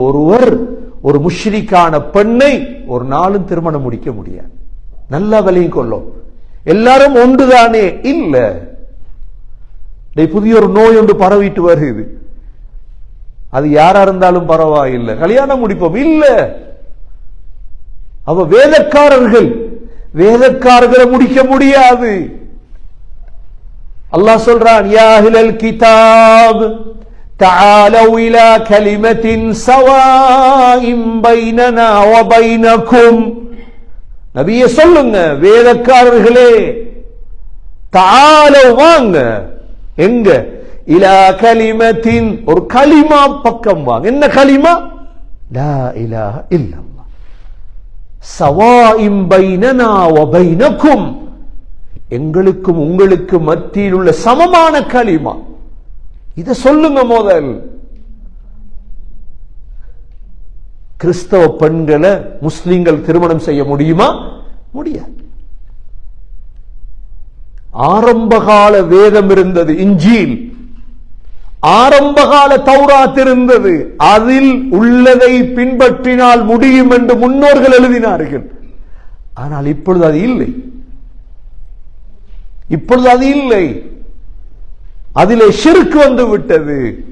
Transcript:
ஒருவர் ஒரு முஷ்ரிக்கான பெண்ணை ஒரு நாளும் திருமணம் முடிக்க முடியாது. நல்லா வலியும் கொள்ளும் எல்லாரும் ஒன்றுதானே? இல்ல. புதிய ஒரு நோய் ஒன்று பரவிட்டு வருது. அது யாரா இருந்தாலும் பரவாயில்லை. கல்யாணம் முடிப்போம். இல்ல. அவ வேதக்காரர்கள் வேதக்காரர்களை முடிக்க முடியாது. அல்லாஹ் சொல்றான் யா கிதாப். تعالوا إلى كلمة سواء بيننا وبينكم நபியே சொல்லுங்க வேதக்காரர்களே தாலோ வாங்க எங்க இலா கலிமத்தின் ஒரு கலிமா பக்கம் வாங்க என்ன கலிமா லா இலாஹ இல்லல்லாஹ் சவாஇம் பைனனா வ பைனக்கும் எங்களுக்கும் உங்களுக்கு மத்தியில் உள்ள சமமான களிமா இதை சொல்லுங்க மோதல். கிறிஸ்தவ பெண்களை முஸ்லிம்கள் திருமணம் செய்ய முடியுமா? முடியாது. ஆரம்பகால வேதம் இருந்தது இஞ்சில். ஆரம்பகால தௌராத் இருந்தது அதில் உள்ளதை பின்பற்றினால் முடியும் என்று முன்னோர்கள் எழுதினார்கள். ஆனால் இப்பொழுது அது இல்லை. இப்பொழுது அது இல்லை. அதிலே ஷிர்க் வந்து விட்டது.